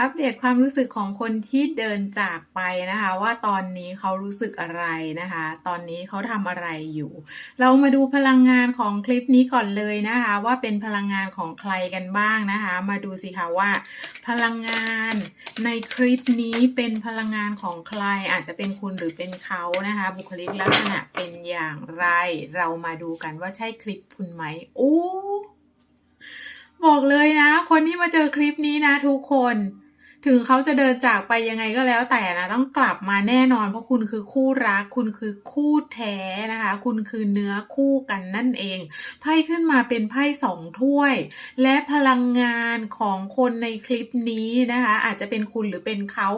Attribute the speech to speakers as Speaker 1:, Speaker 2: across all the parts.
Speaker 1: อัปเดตความรู้สึกของคนที่เดินจากไปนะคะ ว่าตอนนี้เขารู้สึกอะไรนะคะ ตอนนี้เขาทำอะไรอยู่ เรามาดูพลังงานของคลิปนี้ก่อนเลยนะคะ ว่าเป็นพลังงานของใครกันบ้างนะคะ มาดูสิคะว่า พลังงานในคลิปนี้เป็นพลังงานของใครอาจจะเป็นคุณหรือเป็นเขานะคะ บุคลิกลักษณะเป็นอย่างไร เรามาดูกันว่าใช่คลิปคุณไหมโอ้บอกเลยนะ คนที่มาเจอคลิปนี้นะทุกคน ถึงเขาจะเดินจากไปยังไงก็แล้วแต่นะต้องกลับมาแน่นอน เพราะคุณคือคู่รัก คุณคือคู่แท้นะคะ คุณคือเนื้อคู่กันนั่นเองไพ่ขึ้นมาเป็นไพ่สองถ้วย และพลังงานของคนในคลิปนี้นะคะ อาจจะเป็นคุณหรือเป็นเขา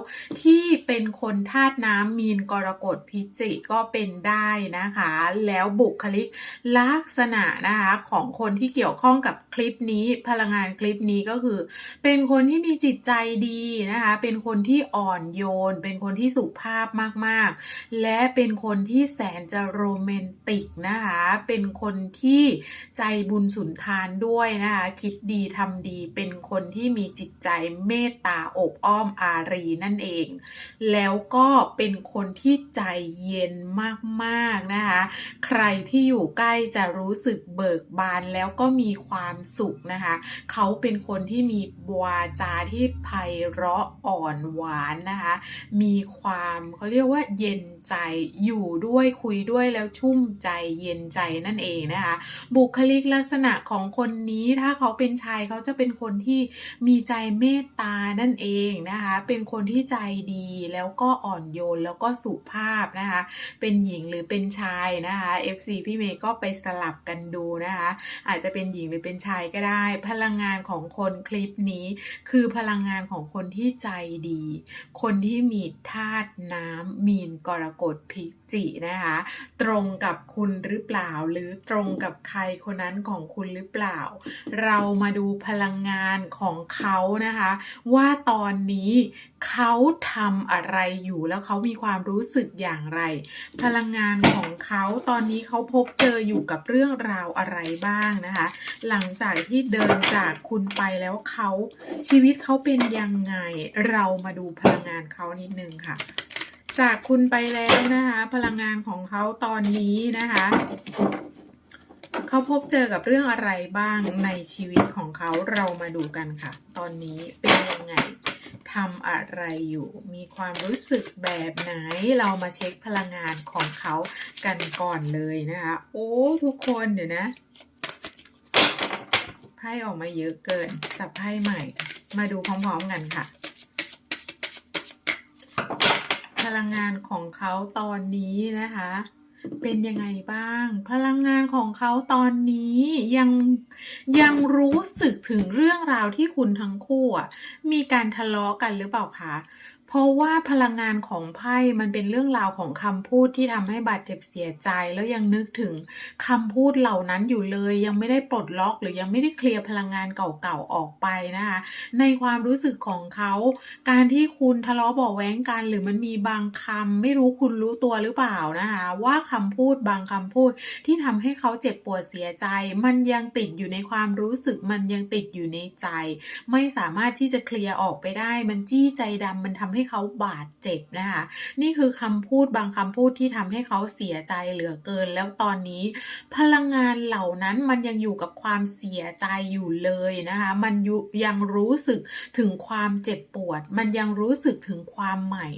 Speaker 1: ที่เป็นคนธาตุน้ำมีนกรกฎพิจิกก็เป็นได้นะคะ แล้วบุคลิกลักษณะนะคะของคนที่เกี่ยวข้องกับคลิปนี้พลังงานคลิปนี้ก็คือ เป็นคนที่มีจิตใจดีนะคะ เป็นคนที่อ่อนโยน เป็นคนที่สุภาพมากๆ และเป็นคนที่แสนจะโรแมนติกนะคะ เป็นคนที่ใจบุญสุนทานด้วยนะคะ คิดดีทำดี เป็นคนที่มีจิตใจเมตตาอบอ้อมอารีนั่นเอง แล้วก็เป็นคนที่ใจเย็นมากๆนะคะ ใครที่อยู่ใกล้จะรู้สึกเบิกบานแล้วก็มีความสุขนะคะ เขาเป็นคนที่มีวาจาที่ไพเราะอ่อนหวานนะคะ มีความเขาเรียกว่าเย็นใจอยู่ด้วยคุยด้วยแล้วชุ่มใจเย็นใจนั่นเองนะคะ บุคลิกลักษณะของคนนี้ถ้าเขาเป็นชายเขาจะเป็นคนที่มีใจเมตตานั่นเองนะคะ เป็นคนที่ใจดีแล้วก็อ่อนโยนแล้วก็สุภาพนะคะ เป็นหญิงหรือเป็นชายนะคะ FC พี่เมย์ก็ไปสลับกันดูนะคะ อาจจะเป็นหญิงหรือเป็นชายก็ได้ พลังงานของคนคลิปนี้ คือพลังงานของคนที่ที่ใจดี คนที่มีธาตุน้ำมีนกรกฎพิจินะคะ ตรงกับคุณหรือเปล่า หรือตรงกับใครคนนั้นของคุณหรือเปล่า เรามาดูพลังงานของเขานะคะ ว่าตอนนี้ เขาทำอะไรอยู่แล้วเขามีความรู้สึกอย่างไร พลังงานของเขาตอนนี้เขาพบเจออยู่กับเรื่องราวอะไรบ้างนะคะ หลังจากที่เดินจากคุณไปแล้วเขาชีวิตเขาเป็นยังไง เรามาดูพลังงานเขานิดนึงค่ะ จากคุณไปแล้วนะคะ พลังงานของเขาตอนนี้นะคะเขาพบเจอกับเรื่องอะไรบ้างในชีวิตของเขาเรามาดูกันค่ะ ตอนนี้เป็นยังไง ทำอะไรอยู่ มีความรู้สึกแบบไหน เรามาเช็คพลังงานของเขากันก่อนเลยนะคะ โอ้ ทุกคนเดี๋ยวนะ ไพ่ออกมาเยอะเกิน สับไพ่ใหม่ มาดูพร้อมๆกันค่ะ พลังงานของเขาตอนนี้นะคะ เป็นยังไงบ้าง พลังงานของเขาตอนนี้ยังยังรู้สึกถึงเรื่องราวที่คุณทั้งคู่มีการทะเลาะกันหรือเปล่าคะ เพราะว่าพลังงานของไพ่มันเป็นเรื่องราวของคำพูดที่ทำให้บาดเจ็บเสียใจ แล้วยังนึกถึงคำพูดเหล่านั้นอยู่เลย ยังไม่ได้ปลดล็อก หรือยังไม่ได้เคลียร์พลังงานเก่าๆออกไปนะคะในความรู้สึกของเขา การที่คุณทะเลาะบาะแว้งกัน หรือมันมีบางคำไม่รู้คุณรู้ตัวหรือเปล่านะคะว่าคำพูดบางคำพูดที่ทำให้เขาเจ็บปวดเสียใจ มันยังติดอยู่ในความรู้สึกมันยังติดอยู่ในใจ ไม่สามารถที่จะเคลียร์ออกไปได้ มันจี้ใจดำมันทำให้เขาบาดเจ็บนะคะนี่คือคำพูดบางคำพูดที่ทำให้เขาเสียใจเหลือเกิน แล้วตอนนี้ พลังงานเหล่านั้นมันยังอยู่กับความเสียใจอยู่เลยนะคะมันยังรู้สึกถึงความเจ็บปวด มันยังรู้สึกถึงความใหม่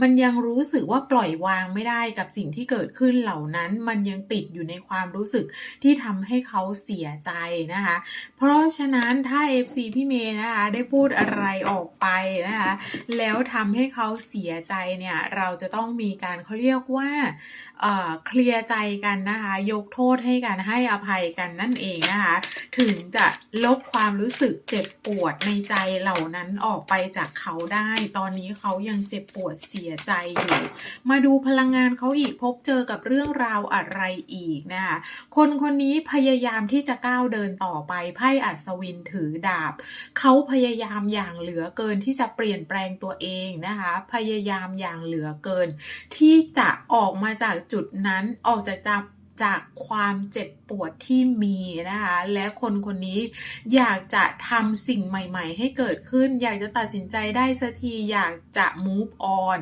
Speaker 1: มันยังรู้สึกว่าปล่อยวางไม่ได้กับสิ่งที่เกิดขึ้นเหล่านั้น มันยังติดอยู่ในความรู้สึกที่ทำให้เขาเสียใจนะคะ เพราะฉะนั้นถ้า FC พี่เมย์นะคะได้พูดอะไรออกไปนะคะแล้วทำให้เขาเสียใจเนี่ยเราจะต้องมีการเขาเรียกว่าเอ่อเคลียร์ใจกันนะคะ ยกโทษให้กันให้อภัยกันนั่นเองนะคะ ถึงจะลบความรู้สึกเจ็บปวดในใจเหล่านั้นออกไปจากเขาได้ ตอนนี้เขายังเจ็บปวดเสียใจอยู่ มาดูพลังงานเขาอีกพบเจอกับเรื่องราวอะไรอีกนะคะคนคนนี้พยายามที่จะก้าวเดินต่อไปไพ่อัศวินถือดาบ เขาพยายามอย่างเหลือเกินที่จะเปลี่ยนแปลงตัวเองนะคะ พยายามอย่างเหลือเกิน ที่จะออกมาจากจุดนั้นออกจากจาก จากความเจ็บปวดที่มีนะคะ และคนคนนี้อยากจะทำสิ่งใหม่ ๆ ให้เกิดขึ้น อยากจะตัดสินใจได้สักที อยากจะ move on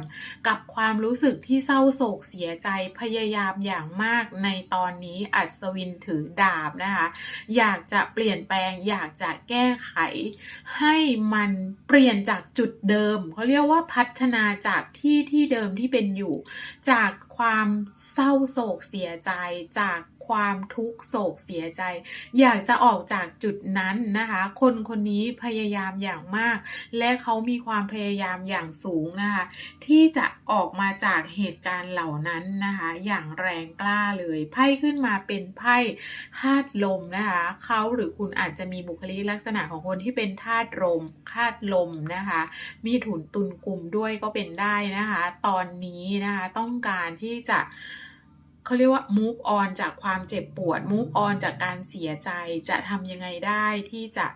Speaker 1: กับความรู้สึกที่เศร้าโศกเสียใจ พยายามอย่างมากในตอนนี้อัศวินถือดาบนะคะ อยากจะเปลี่ยนแปลง อยากจะแก้ไข ให้มันเปลี่ยนจากจุดเดิม เขาเรียกว่าพัฒนาจากที่ที่เดิมที่เป็นอยู่ จากความเศร้าโศกเสียใจจาก ความทุกข์โศกเสียใจ อยากจะออกจากจุดนั้นนะคะ คนคนนี้พยายามอย่างมาก และเขามีความพยายามอย่างสูงนะคะที่จะออกมาจากเหตุการณ์เหล่านั้นนะคะ อย่างแรงกล้าเลยไพ่ขึ้นมาเป็นไพ่ธาตุลมนะคะเขาหรือคุณอาจจะมีบุคลิกลักษณะของคนที่เป็นธาตุลมธาตุลมนะคะ มีถุนตุนกลุ่มด้วยก็เป็นได้นะคะ ตอนนี้นะคะต้องการที่จะ เขาเรียกว่า move on จากความเจ็บปวด move on จากการเสียใจจะทำยังไงได้ที่จะ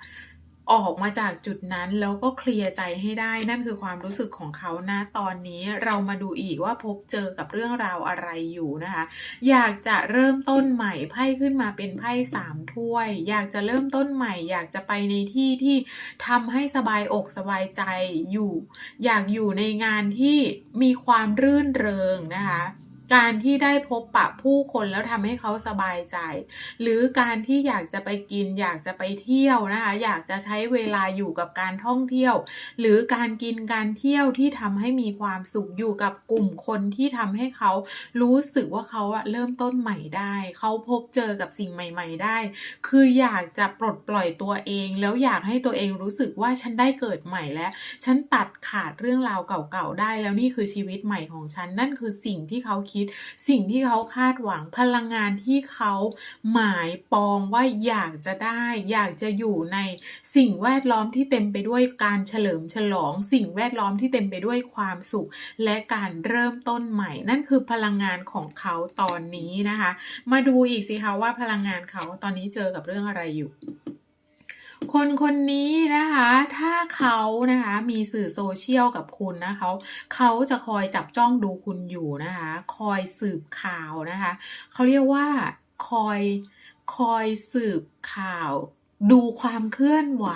Speaker 1: ออกมาจากจุดนั้นแล้วก็เคลียร์ใจให้ได้นั่นคือความรู้สึกของเขานะตอนนี้เรามาดูอีกว่าพบเจอกับเรื่องราวอะไรอยู่นะคะ อยากจะเริ่มต้นใหม่ไพ่ขึ้นมาเป็นไพ่สามถ้วย อยากจะเริ่มต้นใหม่ อยากจะไปในที่ที่ทำให้สบายอกสบายใจอยู่ อยากอยู่ในงานที่มีความรื่นเริงนะคะ การที่ได้พบปะผู้คนแล้วทำให้เขาสบายใจ หรือการที่อยากจะไปกิน อยากจะไปเที่ยวนะคะ อยากจะใช้เวลาอยู่กับการท่องเที่ยว หรือการกินการเที่ยวที่ทำให้มีความสุขอยู่กับกลุ่มคนที่ทำให้เขารู้สึกว่าเขาอะเริ่มต้นใหม่ได้ เขาพบเจอกับสิ่งใหม่ ๆ ได้ คืออยากจะปลดปล่อยตัวเอง แล้วอยากให้ตัวเองรู้สึกว่าฉันได้เกิดใหม่แล้ว ฉันตัดขาดเรื่องราวเก่าๆได้ แล้วนี่คือชีวิตใหม่ของฉัน นั่นคือสิ่งที่เขาคิดสิ่งที่เขาคาดหวังพลังงานที่เขาหมายปองว่าอยากจะได้ อยากจะอยู่ในสิ่งแวดล้อมที่เต็มไปด้วยการเฉลิมฉลอง สิ่งแวดล้อมที่เต็มไปด้วยความสุข และการเริ่มต้นใหม่ นั่นคือพลังงานของเขาตอนนี้นะคะ มาดูอีกสิคะว่าพลังงานเขาตอนนี้เจอกับเรื่องอะไรอยู่ คนคนนี้นะคะถ้าเขานะคะมีสื่อโซเชียลกับคุณนะคะเขาจะคอยจับจ้องดูคุณอยู่นะคะคอยสืบข่าวนะคะเขาเรียกว่าคอยคอยสืบข่าว ดูความเคลื่อนไหว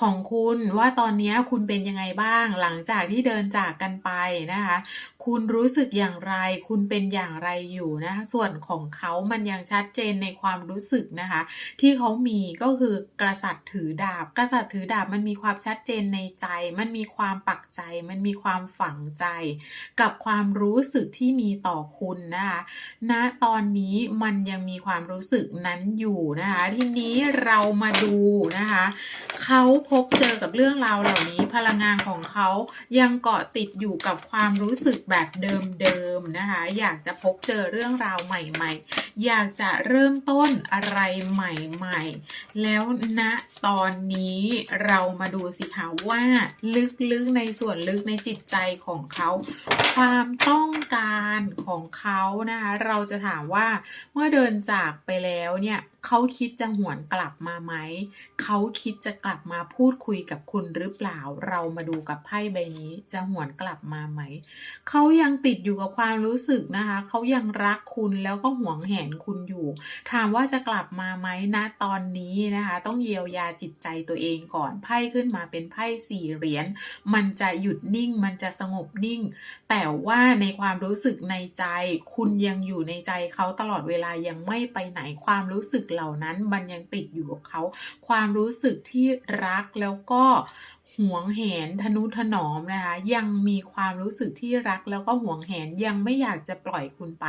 Speaker 1: ของคุณว่าตอนนี้คุณเป็นยังไงบ้างหลังจากที่เดินจากกันไปนะคะ คุณรู้สึกอย่างไร คุณเป็นอย่างไรอยู่นะคะส่วนของเขามันยังชัดเจนในความรู้สึกนะคะ ที่เขามีก็คือกษัตริย์ถือดาบ กษัตริย์ถือดาบมันมีความชัดเจนในใจ มันมีความปักใจ มันมีความฝังใจ กับความรู้สึกที่มีต่อคุณนะคะณตอนนี้มันยังมีความรู้สึกนั้นอยู่นะคะ ทีนี้เรามาดูนะคะเขาพบเจอกับเรื่องราวเหล่านี้พลังงานของเขายังเกาะติดอยู่กับความรู้สึกแบบเดิมๆนะคะ อยากจะพบเจอเรื่องราวใหม่ ๆ อยากจะเริ่มต้นอะไรใหม่ๆ แล้วณตอนนี้เรามาดูสิคะว่าลึกๆในส่วนลึกในจิตใจของเขา ความต้องการของเขานะคะ เราจะถามว่าเมื่อเดินจากไปแล้วเนี่ย เขาคิดจะหวนกลับมาไหม เขาคิดจะกลับมาพูดคุยกับคุณหรือเปล่า เรามาดูกับไพ่ใบนี้จะหวนกลับมาไหม เขายังติดอยู่กับความรู้สึกนะคะ เขายังรักคุณแล้วก็หวงแหนคุณอยู่ ถามว่าจะกลับมาไหมนะตอนนี้นะคะ ต้องเยียวยาจิตใจตัวเองก่อนไพ่ขึ้นมาเป็นไพ่สี่เหรียญ มันจะหยุดนิ่ง มันจะสงบนิ่ง แต่ว่าในความรู้สึกในใจ คุณยังอยู่ในใจเขาตลอดเวลายังไม่ไปไหนความรู้สึกเหล่านั้นมันยังติดอยู่กับเขา ความรู้สึกที่รักแล้วก็หวงแหนทนุถนอมนะคะยังมีความรู้สึกที่รักแล้วก็หวงแหนยังไม่อยากจะปล่อยคุณไป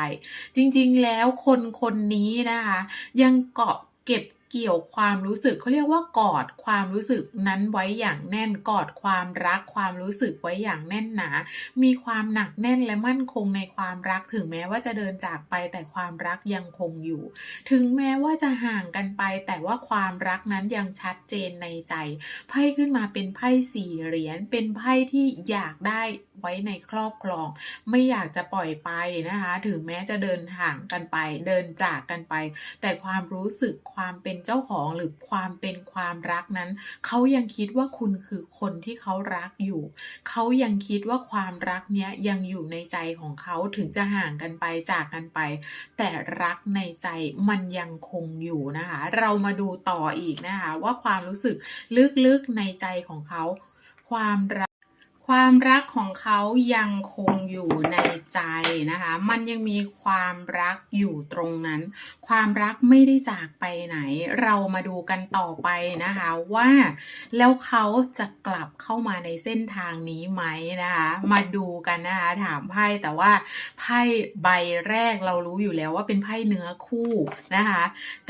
Speaker 1: จริงๆแล้วคนคนนี้นะคะยังเกาะเก็บ เกี่ยวความรู้สึกเขาเรียกว่ากอดความรู้สึกนั้นไว้อย่างแน่นกอดความรักความรู้สึกไว้อย่างแน่นหนา มีความหนักแน่นและมั่นคงในความรักถึงแม้ว่าจะเดินจากไปแต่ความรักยังคงอยู่ ถึงแม้ว่าจะห่างกันไป แต่ว่าความรักนั้นยังชัดเจนในใจ ไพ่ขึ้นมาเป็นไพ่สี่เหรียญเป็นไพ่ที่อยากได้ไว้ในครอบครอง ไม่อยากจะปล่อยไปนะคะ ถึงแม้จะเดินห่างกันไป เดินจากกันไป แต่ความรู้สึกความเป็นเจ้าของหรือความเป็นความรักนั้น เขายังคิดว่าคุณคือคนที่เขารักอยู่ เขายังคิดว่าความรักเนี้ยยังอยู่ในใจของเขาถึงจะห่างกันไปจากกันไป แต่รักในใจมันยังคงอยู่นะคะ เรามาดูต่ออีกนะคะ ว่าความรู้สึกลึกๆในใจของเขา ความรัก ความรักของเขายังคงอยู่ในใจนะคะ มันยังมีความรักอยู่ตรงนั้น ความรักไม่ได้จากไปไหน เรามาดูกันต่อไปนะคะว่า แล้วเขาจะกลับเข้ามาในเส้นทางนี้ไหมนะคะ มาดูกันนะคะถามไพ่แต่ว่าไพ่ใบแรกเรารู้อยู่แล้วว่าเป็นไพ่เนื้อคู่นะคะ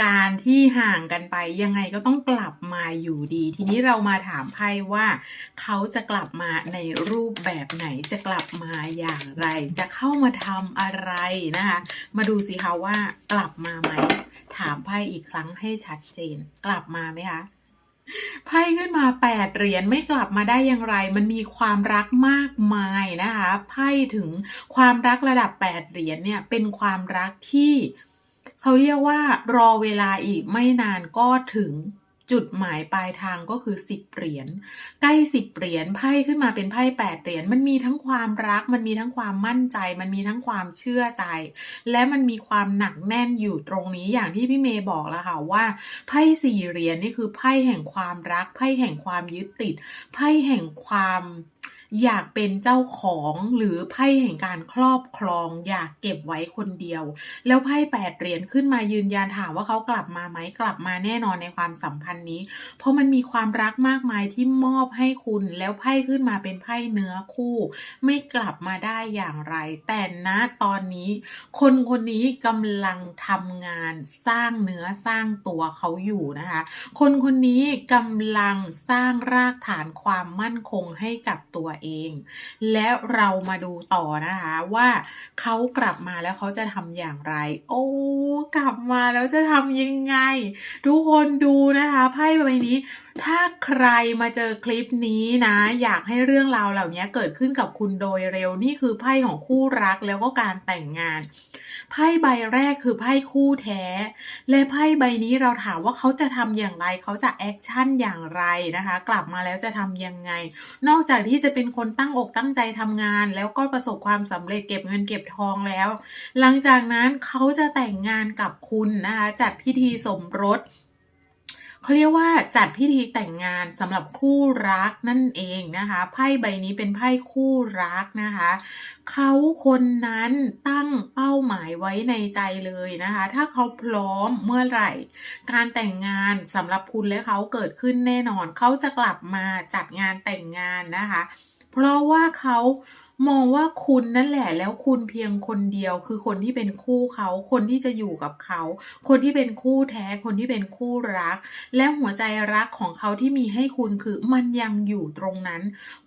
Speaker 1: การที่ห่างกันไปยังไงก็ต้องกลับมาอยู่ดี ทีนี้เรามาถามไพ่ว่าเขาจะกลับมาในรูปแบบไหนจะกลับมาอย่างไร จะเข้ามาทำอะไรนะคะ มาดูสิคะว่ากลับมาไหม ถามไพ่อีกครั้งให้ชัดเจน กลับมาไหมคะไพ่ขึ้นมาแปดเหรียญไม่กลับมาได้อย่างไร มันมีความรักมากมายนะคะไพ่ถึงความรักระดับแปดเหรียญเนี่ยเป็นความรักที่ เขาเรียกว่ารอเวลาอีกไม่นานก็ถึง จุดหมายปลายทางก็คือ 10 เหรียญใกล้ 10 เหรียญไพ่ขึ้นมาเป็นไพ่8เหรียญมันมีทั้งความรัก มันมีทั้งความมั่นใจ มันมีทั้งความเชื่อใจ และมันมีความหนักแน่นอยู่ตรงนี้อย่างที่พี่เมย์บอกแล้วค่ะว่าไพ่สี่เหรียญนี่คือไพ่แห่งความรักไพ่แห่งความยึดติดไพ่แห่งความ อยากเป็นเจ้าของหรือไพ่แห่งการครอบครอง อยากเก็บไว้คนเดียว แล้วไพ่แปดเหรียญขึ้นมายืนยันถามว่าเขากลับมาไหมกลับมาแน่นอนในความสัมพันธ์นี้ เพราะมันมีความรักมากมายที่มอบให้คุณแล้วไพ่ขึ้นมาเป็นไพ่เนื้อคู่ ไม่กลับมาได้อย่างไร แต่ณตอนนี้ คนคนนี้กำลังทำงานสร้างเนื้อสร้างตัวเขาอยู่นะคะ คนคนนี้กำลังสร้างรากฐานความมั่นคงให้กับตัวเอง แล้วเรามาดูต่อนะคะว่าเขากลับมาแล้วเขาจะทำอย่างไร โอ้กลับมาแล้วจะทำยังไง ทุกคนดูนะคะไพ่ใบนี้ถ้าใครมาเจอคลิปนี้นะ อยากให้เรื่องราวเหล่านี้เกิดขึ้นกับคุณโดยเร็วนี่คือไพ่ของคู่รักแล้วก็การแต่งงาน ไพ่ใบแรกคือไพ่คู่แท้ และไพ่ใบนี้เราถามว่าเขาจะทำอย่างไร เขาจะแอคชั่นอย่างไรนะคะ กลับมาแล้วจะทำยังไง นอกจากที่จะเป็นคนตั้งอกตั้งใจทำงาน แล้วก็ประสบความสำเร็จเก็บเงินเก็บทองแล้ว หลังจากนั้นเขาจะแต่งงานกับคุณนะคะจัดพิธีสมรส เขาเรียกว่าจัดพิธีแต่งงานสำหรับคู่รักนั่นเองนะคะไพ่ใบนี้เป็นไพ่คู่รักนะคะเขาคนนั้นตั้งเป้าหมายไว้ในใจเลยนะคะ ถ้าเขาพร้อมเมื่อไหร่ การแต่งงานสำหรับคุณและเขาเกิดขึ้นแน่นอน เขาจะกลับมาจัดงานแต่งงานนะคะ เพราะว่าเขา มองว่าคุณนั่นแหละ แล้วคุณเพียงคนเดียว คือคนที่เป็นคู่เขา คนที่จะอยู่กับเขา คนที่เป็นคู่แท้ คนที่เป็นคู่รัก และหัวใจรักของเขาที่มีให้คุณคือมันยังอยู่ตรงนั้น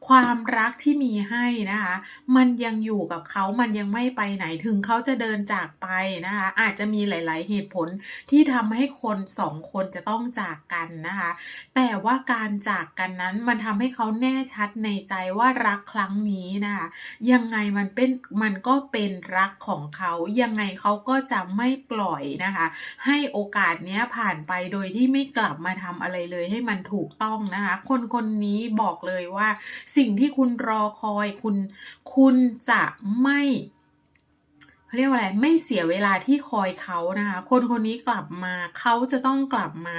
Speaker 1: ความรักที่มีให้นะคะ มันยังอยู่กับเขา มันยังไม่ไปไหน ถึงเขาจะเดินจากไปนะคะ อาจจะมีหลาย ๆ เหตุผลที่ทำให้คนสองคนจะต้องจากกันนะคะ แต่ว่าการจากกันนั้นมันทำให้เขาแน่ชัดในใจว่ารักครั้งนี้นะคะยังไงมันเป็นมันก็เป็นรักของเขายังไงเขาก็จะไม่ปล่อยนะคะ ให้โอกาสเนี้ยผ่านไปโดยที่ไม่กลับมาทำอะไรเลยให้มันถูกต้องนะคะ คนคนนี้บอกเลยว่า สิ่งที่คุณรอคอยคุณ คุณจะไม่ เขาเรียกว่าอะไรไม่เสียเวลาที่คอยเขานะคะ คนคนนี้กลับมาเขาจะต้องกลับมา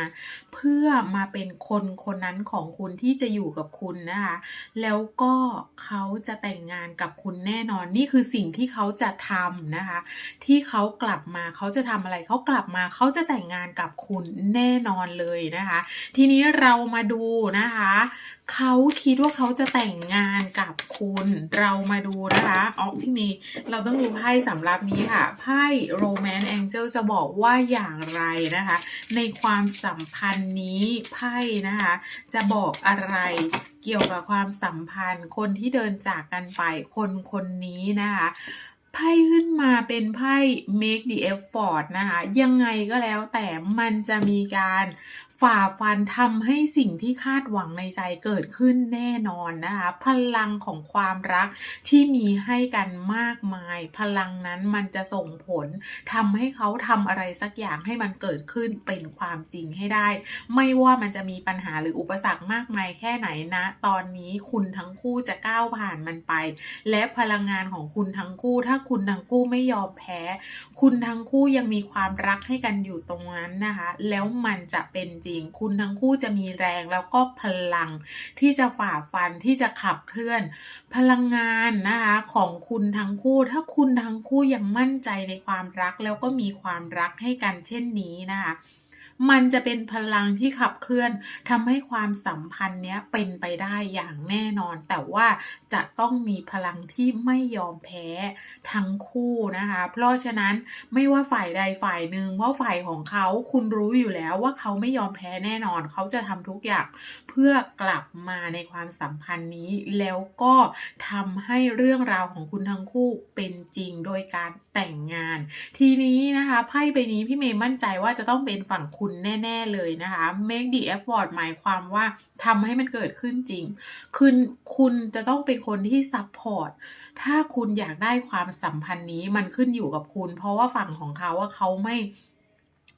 Speaker 1: เพื่อมาเป็นคนคนนั้นของคุณที่จะอยู่กับคุณนะคะ แล้วก็เขาจะแต่งงานกับคุณแน่นอนนี่คือสิ่งที่เขาจะทำนะคะ ที่เขากลับมาเขาจะทำอะไรเขากลับมาเขาจะแต่งงานกับคุณแน่นอนเลยนะคะ ทีนี้เรามาดูนะคะ เขาคิดว่าเขาจะแต่งงานกับคุณเรามาดูนะคะอ๋อพี่เมย์เราต้องดูไพ่สำหรับนี้ค่ะไพ่ Romance Angel จะบอกว่าอย่างไรนะคะ ในความสัมพันธ์นี้ไพ่นะคะ จะบอกอะไรเกี่ยวกับความสัมพันธ์ คนที่เดินจากกันไปคนคนนี้นะคะไพ่ขึ้นมาเป็นไพ่ make the effort นะคะ ยังไงก็แล้วแต่มันจะมีการฝ่าฟันทำให้สิ่งที่คาดหวังในใจเกิดขึ้นแน่นอนนะคะ พลังของความรักที่มีให้กันมากมาย พลังนั้นมันจะส่งผลทำให้เขาทำอะไรสักอย่างให้มันเกิดขึ้นเป็นความจริงให้ได้ ไม่ว่ามันจะมีปัญหาหรืออุปสรรคมากมายแค่ไหนนะ ตอนนี้คุณทั้งคู่จะก้าวผ่านมันไป และพลังงานของคุณทั้งคู่ ถ้าคุณทั้งคู่ไม่ยอมแพ้ คุณทั้งคู่ยังมีความรักให้กันอยู่ตรงนั้นนะคะ แล้วมันจะเป็นริงคุณทั้งคู่จะมีแรงแล้วก็พลังที่จะฝ่าฟันที่จะขับเคลื่อน พลังงานนะคะของคุณทั้งคู่ ถ้าคุณทั้งคู่ยังมั่นใจในความรักแล้วก็มีความรักให้กันเช่นนี้นะคะ มันจะเป็นพลังที่ขับเคลื่อนทำให้ความสัมพันธ์เนี้ยเป็นไปได้อย่างแน่นอน แต่ว่าจะต้องมีพลังที่ไม่ยอมแพ้ทั้งคู่นะคะ เพราะฉะนั้นไม่ว่าฝ่ายใดฝ่ายหนึ่งว่าฝ่ายของเขาคุณรู้อยู่แล้วว่าเขาไม่ยอมแพ้แน่นอน เขาจะทำทุกอย่างเพื่อกลับมาในความสัมพันธ์นี้ แล้วก็ทำให้เรื่องราวของคุณทั้งคู่เป็นจริงโดยการแต่งงาน ทีนี้นะคะไพ่ใบนี้พี่เมย์มั่นใจว่าจะต้องเป็นฝั่งคุณแน่ๆเลยนะคะ make the effort หมายความว่าทำให้มันเกิดขึ้นจริง คุณคุณจะต้องเป็นคนที่ซัพพอร์ตถ้าคุณอยากได้ความสัมพันธ์นี้มันขึ้นอยู่กับคุณ เพราะว่าฝั่งของเขาว่าเขาไม่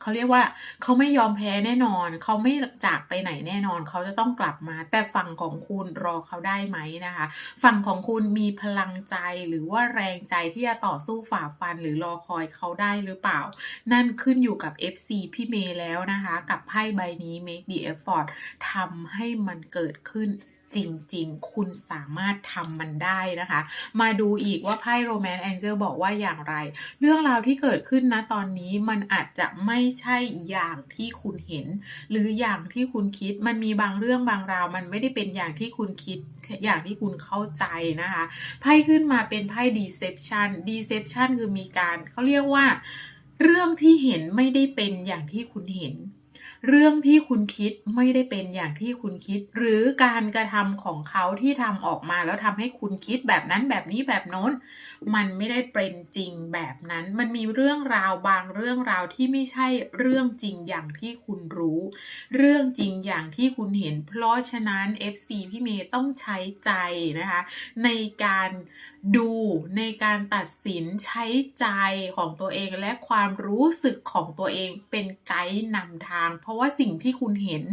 Speaker 1: เขาเรียกว่าเขาไม่ยอมแพ้แน่นอน เขาไม่จากไปไหนแน่นอน เขาจะต้องกลับมา แต่ฝั่งของคุณรอเขาได้ไหมนะคะ ฝั่งของคุณมีพลังใจหรือว่าแรงใจที่จะต่อสู้ฝ่าฟันหรือรอคอยเขาได้หรือเปล่า นั่นขึ้นอยู่กับ FC พี่เมย์แล้วนะคะ กับไพ่ใบนี้ make the effort ทำให้มันเกิดขึ้น จริง ๆ คุณสามารถทำมันได้นะคะ มาดูอีกว่าไพ่ Romance Angel บอกว่าอย่างไร เรื่องราวที่เกิดขึ้นนะตอนนี้มันอาจจะไม่ใช่อย่างที่คุณเห็น หรืออย่างที่คุณคิดมันมีบางเรื่องบางราว มันไม่ได้เป็นอย่างที่คุณคิดอย่างที่คุณเข้าใจนะคะไพ่ขึ้นมาเป็นไพ่ deception deception คือมีการเขาเรียกว่าเรื่องที่เห็นไม่ได้เป็นอย่างที่คุณเห็น เรื่องที่คุณคิดไม่ได้เป็นอย่างที่คุณคิด หรือการกระทำของเขาที่ทำออกมาแล้วทำให้คุณคิดแบบนั้นแบบนี้แบบโน้น มันไม่ได้เป็นจริงแบบนั้น มันมีเรื่องราวบางเรื่องราวที่ไม่ใช่เรื่องจริงอย่างที่คุณรู้ เรื่องจริงอย่างที่คุณเห็น เพราะฉะนั้น FC พี่เมย์ต้องใช้ใจนะคะในการดูในการตัดสินใช้ใจของตัวเองและความรู้สึกของตัวเองเป็นไกด์นำทางเพราะว่าสิ่งที่คุณเห็น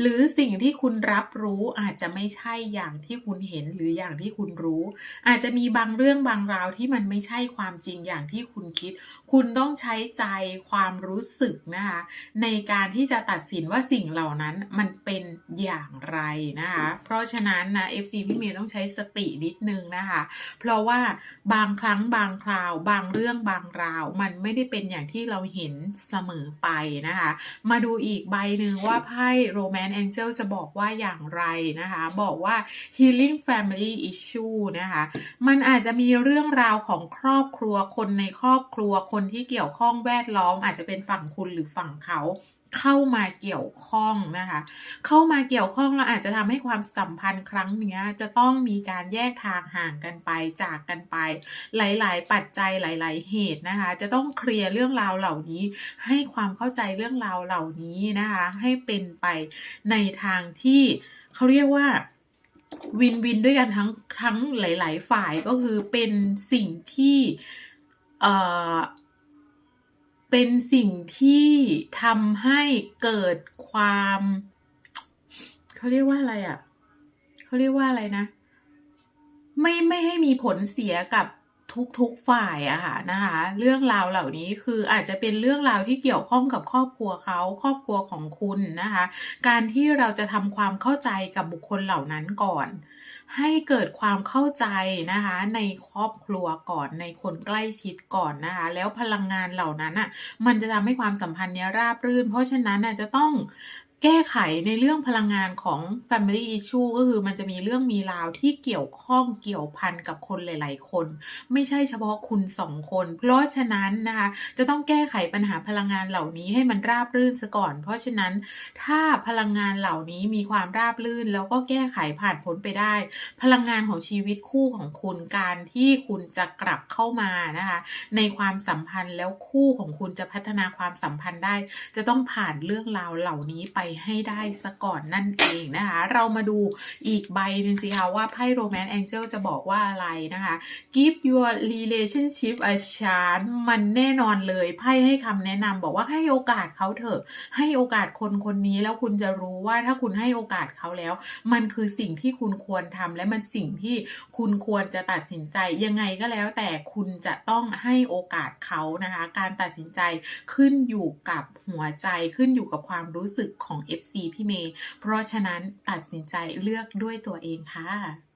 Speaker 1: หรือสิ่งที่คุณรับรู้อาจจะไม่ใช่อย่างที่คุณเห็นหรืออย่างที่คุณรู้ อาจจะมีบางเรื่องบางราวที่มันไม่ใช่ความจริงอย่างที่คุณคิด คุณต้องใช้ใจความรู้สึกนะคะในการที่จะตัดสินว่าสิ่งเหล่านั้นมันเป็นอย่างไรนะคะ เพราะฉะนั้นนะ FC พี่เมย์ต้องใช้สตินิดนึงนะคะ เพราะว่าบางครั้งบางคราว บางเรื่องบางราว มันไม่ได้เป็นอย่างที่เราเห็นเสมอไปนะคะ มาดูอีกใบหนึ่งว่าไพ่ Romance Angel จะบอกว่าอย่างไรนะคะ บอกว่า Healing Family Issue นะคะ มันอาจจะมีเรื่องราวของครอบครัวคนในครอบครัวคนที่เกี่ยวข้องแวดล้อม อาจจะเป็นฝั่งคุณหรือฝั่งเขา เข้ามาเกี่ยวข้องนะคะ เข้ามาเกี่ยวข้องแล้วอาจจะทำให้ความสัมพันธ์ครั้งนี้จะต้องมีการแยกทางห่างกันไปจากกันไป หลาย ๆ ปัจจัยหลาย ๆ เหตุนะคะ จะต้องเคลียร์เรื่องราวเหล่านี้ ให้ความเข้าใจเรื่องราวเหล่านี้นะคะ ให้เป็นไปในทางที่เขาเรียกว่าวินวินด้วยกันทั้งทั้งหลาย ๆ ฝ่ายก็คือเป็นสิ่งที่เอ่อ เป็นสิ่งที่ทำให้เกิดความเขาเรียกว่าอะไรอะเขาเรียกว่าอะไรนะ ไม่ไม่ให้มีผลเสียกับทุกๆฝ่ายอะค่ะนะคะ เรื่องราวเหล่านี้คืออาจจะเป็นเรื่องราวที่เกี่ยวข้องกับครอบครัวเขาครอบครัวของคุณนะคะ การที่เราจะทำความเข้าใจกับบุคคลเหล่านั้นก่อน ให้เกิดความเข้าใจนะคะในครอบครัวก่อนในคนใกล้ชิดก่อนนะคะ แล้วพลังงานเหล่านั้นอะมันจะทำให้ความสัมพันธ์เนี้ยราบรื่น เพราะฉะนั้นน่ะจะต้อง แก้ไขในเรื่องพลังงานของ Family Issue ก็คือมันจะมีเรื่องมีราวที่เกี่ยวข้องเกี่ยวพันกับคนหลาย ๆ คน ไม่ใช่เฉพาะคุณ2คน เพราะฉะนั้นนะคะจะต้องแก้ไขปัญหาพลังงานเหล่านี้ให้มันราบรื่นเสียก่อน เพราะฉะนั้นถ้าพลังงานเหล่านี้มีความราบรื่น แล้วก็แก้ไขผ่านพ้นไปได้ พลังงานของชีวิตคู่ของคุณการที่คุณจะกลับเข้ามานะคะในความสัมพันธ์แล้วคู่ของคุณจะพัฒนาความสัมพันธ์ได้ จะต้องผ่านเรื่องราวเหล่านี้ไปให้ได้ซะก่อนนั่นเองนะคะ เรามาดูอีกใบหนึ่งสิคะว่าไพ่ Romance Angel จะบอกว่าอะไรนะคะ Give your relationship a chance มันแน่นอนเลยไพ่ให้คำแนะนำบอกว่าให้โอกาสเขาเถอะ ให้โอกาสคนคนนี้แล้วคุณจะรู้ว่าถ้าคุณให้โอกาสเขาแล้ว มันคือสิ่งที่คุณควรทำและมันสิ่งที่คุณควรจะตัดสินใจยังไงก็แล้ว แต่คุณจะต้องให้โอกาสเขานะคะ การตัดสินใจขึ้นอยู่กับหัวใจขึ้นอยู่กับความรู้สึกของ FC พี่เมย์ เพราะฉะนั้นตัดสินใจเลือกด้วยตัวเองค่ะ